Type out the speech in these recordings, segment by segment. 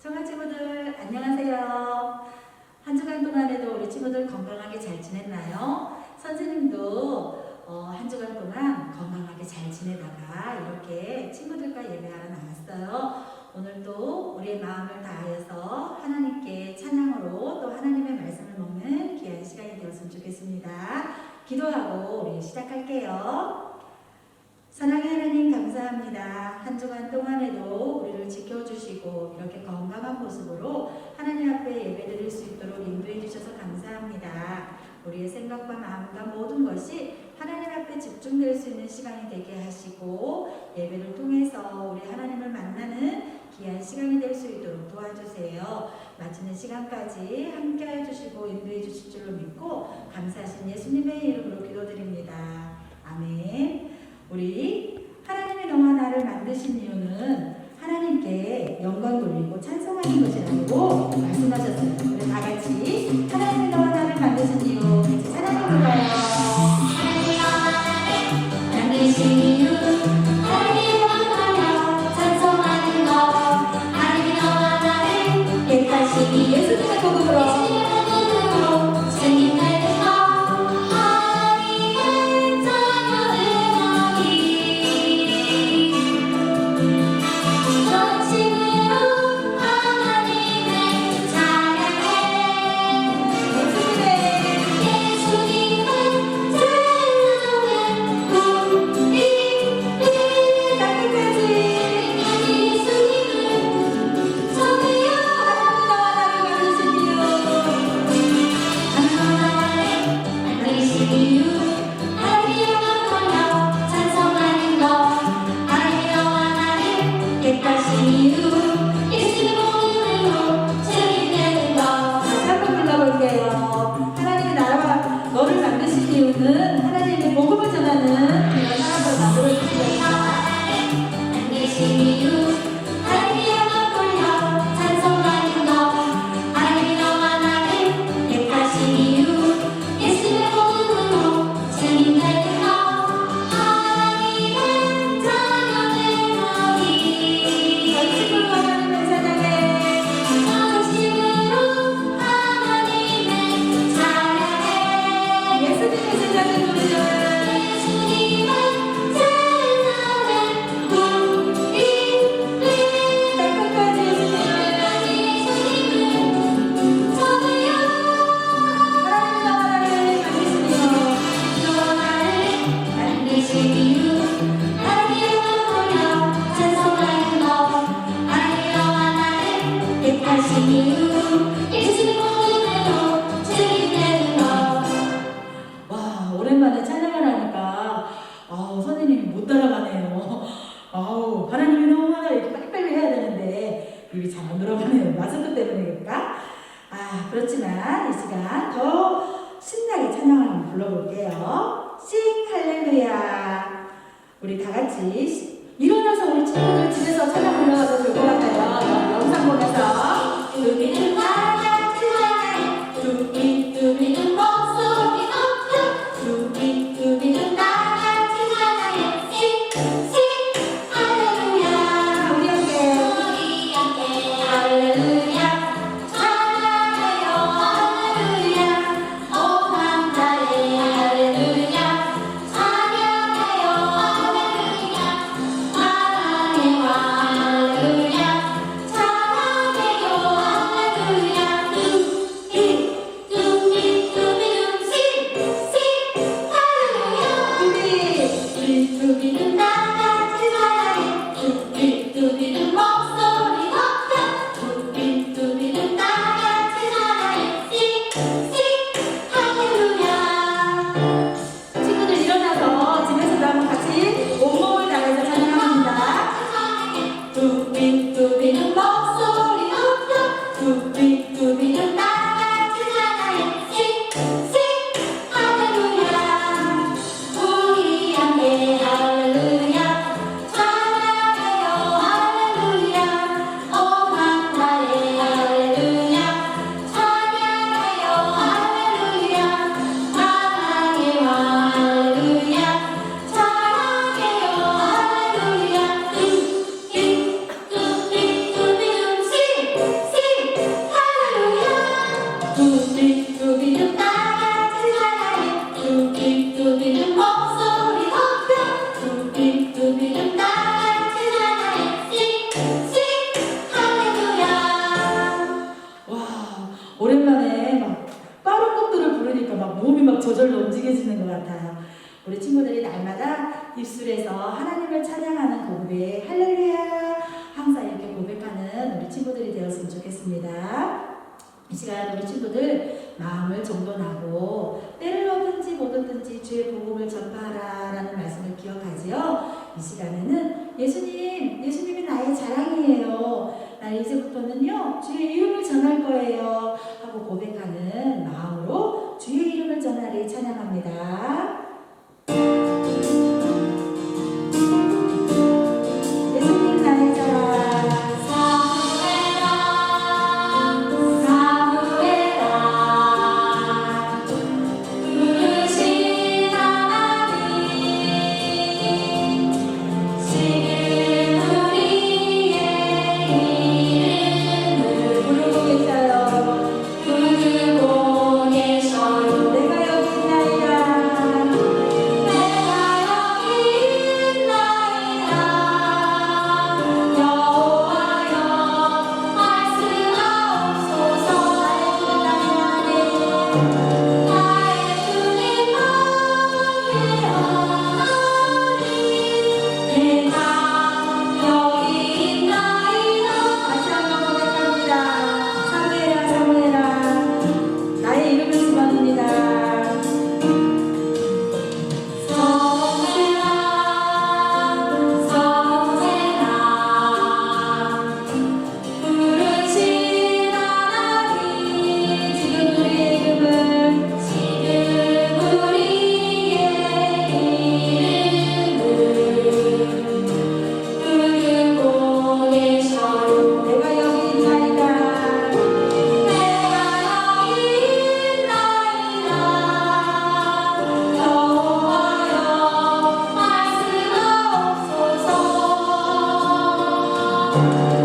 청아 친구들 안녕하세요. 한 주간 동안에도 우리 친구들 건강하게 잘 지냈나요? 선생님도 어, 한 주간 동안 건강하게 잘 지내다가 이렇게 친구들과 예배하러 나왔어요. 오늘도 우리의 마음을 다하여서 하나님께 찬양으로 또 하나님의 말씀을 먹는 귀한 시간이 되었으면 좋겠습니다. 기도하고 우리 시작할게요. 사랑의 하나님 감사합니다. 한 주간 동안에도 우리를 지켜주시고 이렇게 건강한 모습으로 하나님 앞에 예배드릴 수 있도록 인도해 주셔서 감사합니다. 우리의 생각과 마음과 모든 것이 하나님 앞에 집중될 수 있는 시간이 되게 하시고 예배를 통해서 우리 하나님을 만나는 귀한 시간이 될 수 있도록 도와주세요. 마치는 시간까지 함께 해주시고 인도해 주실 줄로 믿고 감사하신 예수님의 이름으로 기도드립니다. 아멘. 우리 하나님이 너와 나를 만드신 이유는 하나님께 영광 돌리고 찬송하는 것이라고 말씀하셨어요. 우리 다 같이 하나님이 너와 나를 만드신 이유 그렇 정돈하고 때를 얻든지 못 얻든지 주의 복음을 전파하라 라는 말씀을 기억하지요. 이 시간에는 예수님, 예수님이 나의 자랑이에요. 나 이제부터는요, 주의 이름을 전할 거예요. 하고 고백하는 마음으로 주의 이름을 전하리 찬양합니다. 나의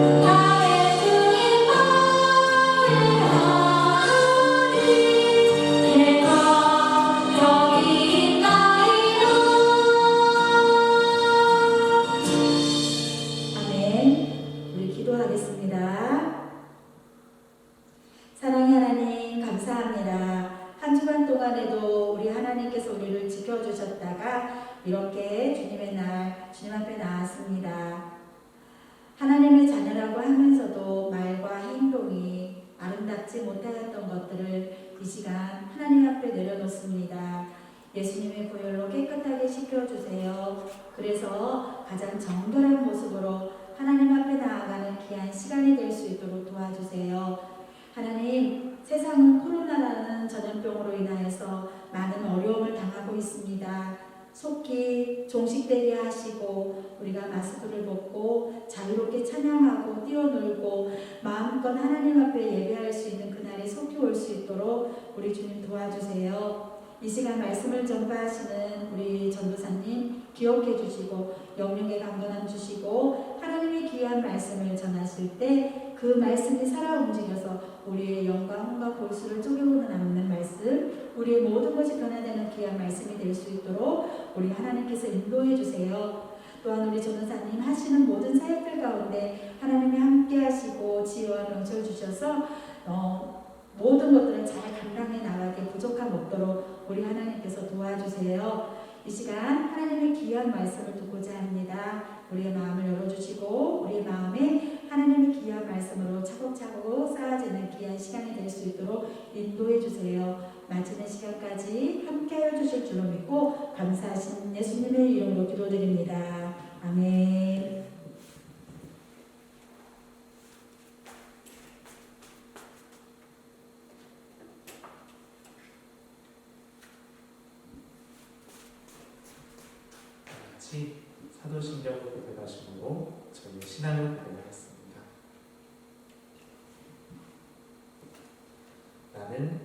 이 시간 하나님 앞에 내려놓습니다. 예수님의 보혈로 깨끗하게 씻겨주세요. 그래서 가장 정결한 모습으로 하나님 앞에 나아가는 귀한 시간이 될 수 있도록 도와주세요. 하나님, 세상은 코로나라는 전염병으로 인하여서 많은 어려움을 당하고 있습니다. 속히 종식되게 하시고 우리가 마스크를 벗고 자유롭게 찬양하고 뛰어놀고 마음껏 하나님 앞에 예배할 수 있는 그날이 속히 올 수 있도록 우리 주님 도와주세요. 이 시간 말씀을 전파하시는 우리 전도사님 기억해 주시고 영령의 강건함 주시고 귀한 말씀을 전하실 때 그 말씀이 살아 움직여서 우리의 영과 혼과 골수를 쪼개고는 남는 말씀 우리의 모든 것이 변화되는 귀한 말씀이 될 수 있도록 우리 하나님께서 인도해 주세요. 또한 우리 전도사님 하시는 모든 사역들 가운데 하나님이 함께 하시고 지혜와 명철 주셔서 어, 모든 것들을 잘 감당해 나가게 부족함 없도록 우리 하나님께서 도와주세요. 이 시간 하나님의 귀한 말씀을 듣고자 합니다. 우리의 마음을 열어주시고 우리의 마음에 하나님의 귀한 말씀으로 차곡차곡 쌓아지는 귀한 시간이 될 수 있도록 인도해 주세요. 마치는 시간까지 함께하여 주실 줄로 믿고 감사하신 예수님의 이름으로 기도드립니다. 아멘. 같이 사도신경 고백하시고 저희 신앙을 발견했습니다. 나는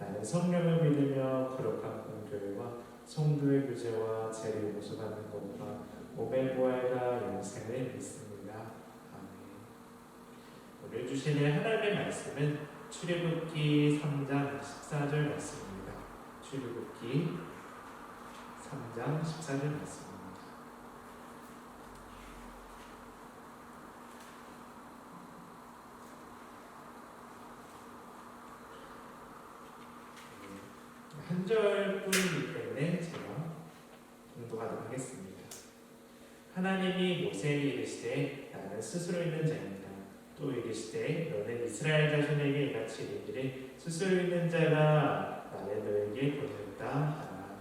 나는 성령을 믿으며 거룩한 공교회와 성도의 교제와 재를 모습하는 것과 부활과 영생을 믿습니다. 아멘. 오늘 주시는 하나님의 말씀은 출애굽기 3장 14절 말씀입니다. 출애굽기 3장 14절 말씀입니다. 한 절뿐이기 때문에 제가 공독하도록 하겠습니다. 하나님이 모세에게 이르시되 나는 스스로 있는 자입니다. 또 이르시되 너는 이스라엘 자손에게 이같이 이르기를 스스로 있는 자가 나를 너에게 보냈다 하라.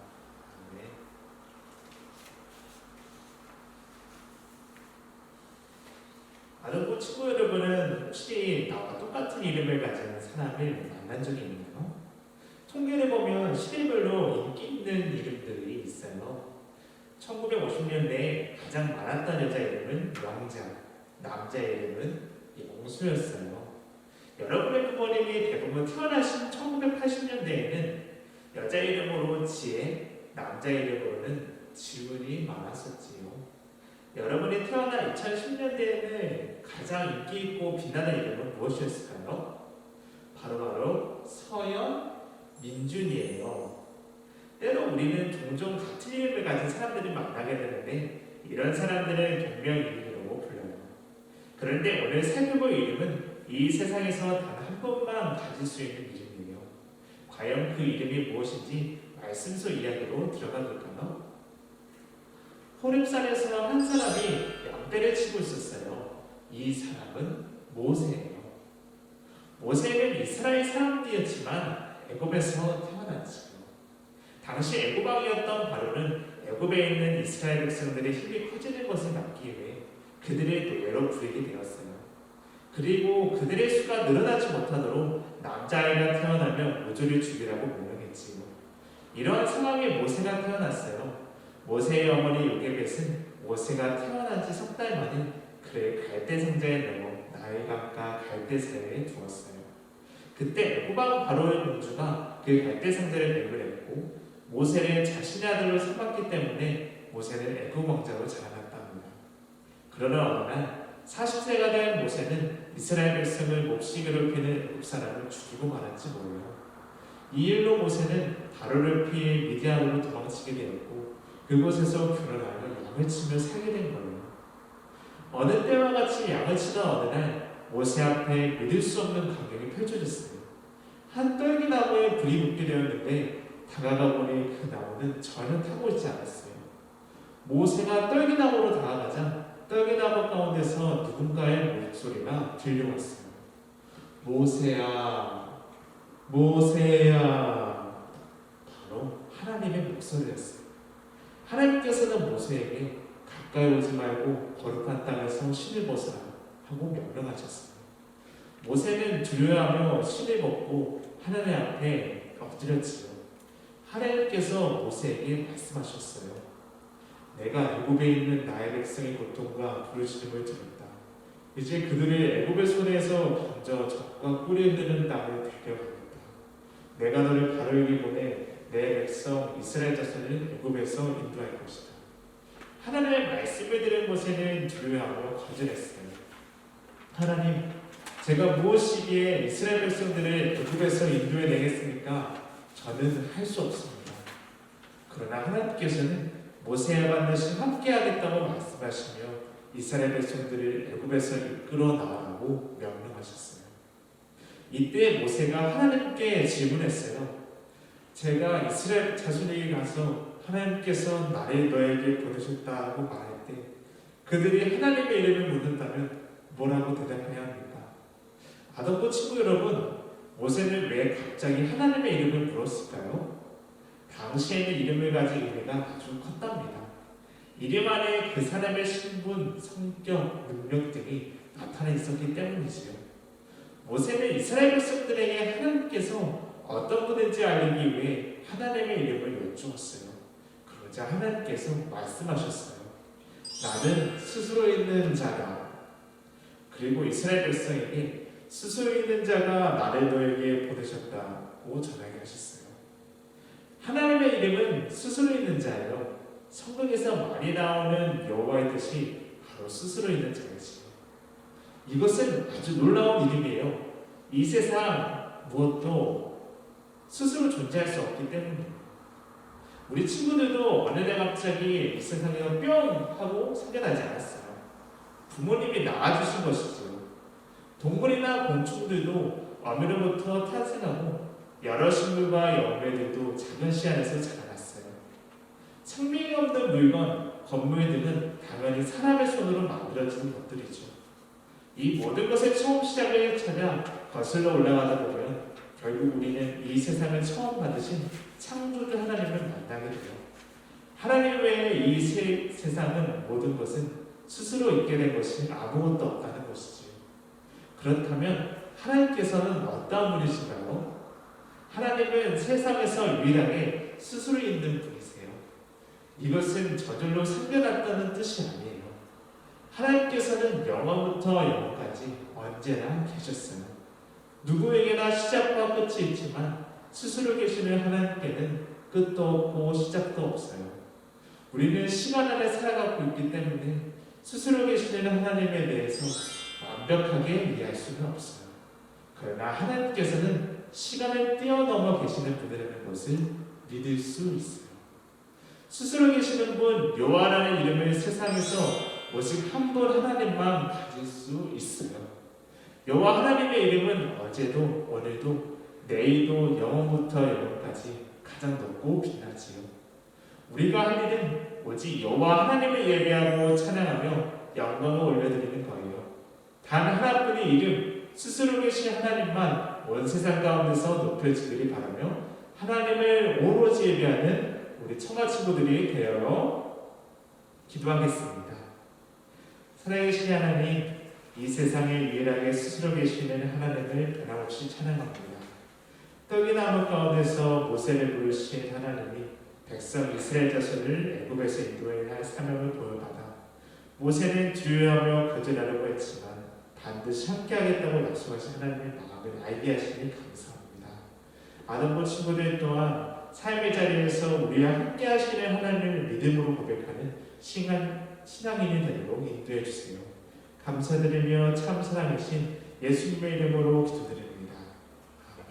아멘. 아동부 친구 여러분은 혹시 나와 똑같은 이름을 가진 사람을 만난 적이 있나요? 통계를 보면 시대별로 인기 있는 이름들이 있어요. 1950년대에 가장 많았던 여자 이름은 왕자, 남자 이름은 영수였어요. 여러분의 부모님이 대부분 태어나신 1980년대에는 여자 이름으로 지혜, 남자 이름으로는 지훈이 많았었지요. 여러분이 태어난 2010년대에는 가장 인기 있고 빛나는 이름은 무엇이었을까요? 바로바로 서연, 민준이에요. 때로 우리는 종종 같은 이름을 가진 사람들을 만나게 되는데 이런 사람들은 동명 이름으로 불려요. 그런데 오늘 살펴볼 이름은 이 세상에서 단 한 번만 가질 수 있는 이름이에요. 과연 그 이름이 무엇인지 말씀 속 이야기로 들어가 볼까요? 호렙산에서 한 사람이 양떼를 치고 있었어요. 이 사람은 모세예요. 모세는 이스라엘 사람들이었지만 애굽에서 태어났지요. 당시 애굽 왕이었던 바로는 애굽에 있는 이스라엘 백성들의 힘이 커지는 것을 막기 위해 그들의 노예로 부리게 되었어요. 그리고 그들의 수가 늘어나지 못하도록 남자아이가 태어나면 모조리 죽이라고 명령했지요. 이러한 상황에 모세가 태어났어요. 모세의 어머니 요게벳은 모세가 태어난 지 석 달 만에 그의 갈대 상자에 넣어 나일강가 갈대 사에 두었어요. 그때 후방 바로의 공주가 그 갈대 상자를 배분했고 모세를 자신의 아들로 삼았기 때문에 모세는 애굽 왕자로 자라났답니다. 그러나 어느 날 40세가 된 모세는 이스라엘 백성을 몹시 괴롭히는 애굽 사람을 죽이고 말았지 몰라요. 이 일로 모세는 바로를 피해 미디안으로 도망치게 되었고 그곳에서 결혼하여 양을 치며 살게 된 거예요. 어느 때와 같이 양을 치던 어느 날 모세 앞에 믿을 수 없는 광경이 펼쳐졌어요. 한 떨기 나무에 불이 붙게 되었는데 다가가 보니 그 나무는 전혀 타고 있지 않았어요. 모세가 떨기 나무로 다가가자 떨기 나무 가운데서 누군가의 목소리가 들려왔어요. 모세야, 모세야. 바로 하나님의 목소리였어요. 하나님께서는 모세에게 가까이 오지 말고 거룩한 땅에서 신을 벗으라 하고 명령하셨어요. 모세는 두려워하며 신을 벗고 하나님 앞에 엎드렸지요. 하나님께서 모세에게 말씀하셨어요. 내가 애굽에 있는 나의 백성의 고통과 부르짖음을 들었다. 이제 그들을 애굽의 손에서 건져 적과 꿀이 흐르는 땅을 데려가겠다. 내가 너를 바로에게 보내 내 백성 이스라엘 자손을 애굽에서 인도할 것이다. 하나님의 말씀을 들은 모세는 두려워하며 거절했어요. 하나님, 제가 무엇이기에 이스라엘 백성들을 애굽에서 인도해 내겠습니까? 저는 할 수 없습니다. 그러나 하나님께서는 모세와 반드시 함께하겠다고 말씀하시며 이스라엘 백성들을 애굽에서 이끌어 나가라고 명령하셨어요. 이때 모세가 하나님께 질문했어요. 제가 이스라엘 자손에게 가서 하나님께서 나를 너에게 보내셨다고 말할 때 그들이 하나님의 이름을 묻는다면 뭐라고 대답해야 합니까? 아동부 친구 여러분, 모세는 왜 갑자기 하나님의 이름을 물었을까요? 당시에는 이름을 가진 의미가 아주 컸답니다. 이름 안에 그 사람의 신분, 성격, 능력 등이 나타나 있었기 때문이지요. 모세는 이스라엘 백성들에게 하나님께서 어떤 분인지 알기 위해 하나님의 이름을 여쭈었어요. 그러자 하나님께서 말씀하셨어요. 나는 스스로 있는 자다. 그리고 이스라엘 백성에게 스스로 있는 자가 나를 너에게 보내셨다고 전하게 하셨어요. 하나님의 이름은 스스로 있는 자예요. 성경에서 많이 나오는 여호와의 뜻이 바로 스스로 있는 자이지. 이것은 아주 놀라운 이름이에요. 이 세상 무엇도 스스로 존재할 수 없기 때문이에요. 우리 친구들도 어느 날 갑자기 이 세상에 뿅 하고 생겨나지 않았어요. 부모님이 낳아주신 것이죠. 동물이나 곤충들도 어미로부터 탄생하고 여러 식물과 열매들도 작은 씨 안에서 자라났어요. 생명이 없는 물건, 건물 등은 당연히 사람의 손으로 만들어진 것들이죠. 이 모든 것의 처음 시작을 찾아 거슬러 올라가다 보면 결국 우리는 이 세상을 처음 받으신 창조주 하나님을 만나게 돼요. 하나님 외에 이 세, 세상은 모든 것은 스스로 있게 된 것이 아무것도 없다는 것이지요. 그렇다면 하나님께서는 어떤 분이신가요? 하나님은 세상에서 유일하게 스스로 있는 분이세요. 이것은 저절로 생겨났다는 뜻이 아니에요. 하나님께서는 영원부터 영원까지 언제나 계셨어요. 누구에게나 시작과 끝이 있지만 스스로 계시는 하나님께는 끝도 없고 시작도 없어요. 우리는 시간 안에 살아가고 있기 때문에 스스로 계시는 하나님에 대해서 완벽하게 이해할 수는 없어요. 그러나 하나님께서는 시간을 뛰어넘어 계시는 분이라는 것을 믿을 수 있어요. 스스로 계시는 분 여호와라는 이름을 세상에서 오직 한 분 하나님만 가질 수 있어요. 여호와 하나님의 이름은 어제도 오늘도 내일도 영원부터 영원까지 가장 높고 빛나지요. 우리가 할 일은 오직 여호와 하나님을 예배하고 찬양하며 영광을 올려드리는 거예요. 단 하나뿐의 이름 스스로 계신 하나님만 온 세상 가운데서 높여지기를 바라며 하나님을 오로지 예배하는 우리 청아 친구들이 되어 기도하겠습니다. 살아계신 하나님, 이 세상에 유일하게 스스로 계시는 하나님을 변함없이 찬양합니다. 떡이 나 무 가운데서 모세를 부르신 하나님이 백성 이스라엘 자손을 애굽에서 인도해야 할 사명을 보여받아 모세는 주여하며 거절하려고 했지만 반드시 함께하겠다고 약속하신 하나님의 마음을 알게 하시니 감사합니다. 아동부 친구들 또한 삶의 자리에서 우리와 함께 하시는 하나님을 믿음으로 고백하는 신앙, 신앙인이 되도록 인도해 주세요. 감사드리며 참 사랑이신 예수님의 이름으로 기도드립니다. 아멘.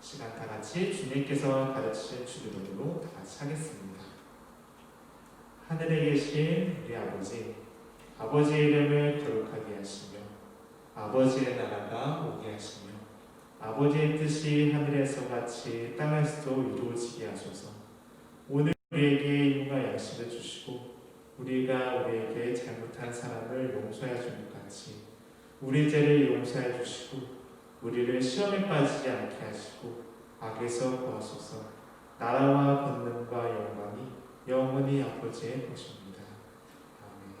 시간 다 같이 주님께서 가르치신 주기도로 다 같이 하겠습니다. 하늘에 계신 우리 아버지, 아버지의 이름을 거룩하게 하시며 아버지의 나라가 오게 하시며 아버지의 뜻이 하늘에서 같이 땅에서도 이루어지게 하소서. 오늘 우리에게 일용할 양식을 주시고 우리가 우리에게 잘못한 사람을 용서해 준것 같이 우리 죄를 용서해 주시고 우리를 시험에 빠지지 않게 하시고 악에서 구하소서. 나라와 권능과 영광이 영원히 아버지의 것입니다. 아멘.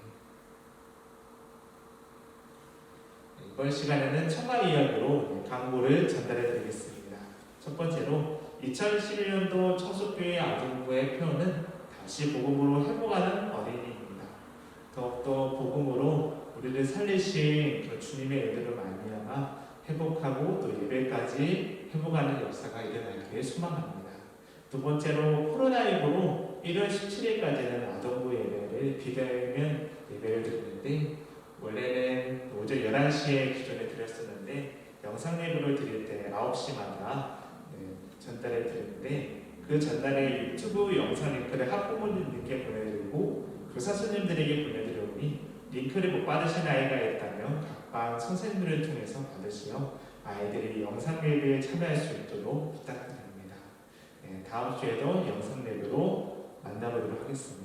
이번 시간에는 청아 이야기로 광고를 전달해 드리겠습니다. 첫 번째로 2011년도 청소교회 아동부의 표현은 다시 복음으로 회복하는 어린이입니다. 더욱더 복음으로 우리를 살리신 그 주님의 은혜로 말미암아 회복하고 또 예배까지 회복하는 역사가 일어나기를 소망합니다. 두 번째로 코로나19로 1월 17일까지는 아동부 예배를 비대면 예배를 드리는데 원래는 오전 11시에 기존에 드렸었는데 영상 예배를 드릴 때 9시마다 네, 전달해 드렸는데 그 전달에 유튜브 영상 링크를 학부모님께 보내드리고 교사 선생님들에게 보내드려오니 링크를 못 받으신 아이가 있다면 각방 선생님을 통해서 받으시어 아이들이 영상 예배에 참여할 수 있도록 부탁드립니다. 네, 다음 주에도 영상 예배로 만나보도록 하겠습니다.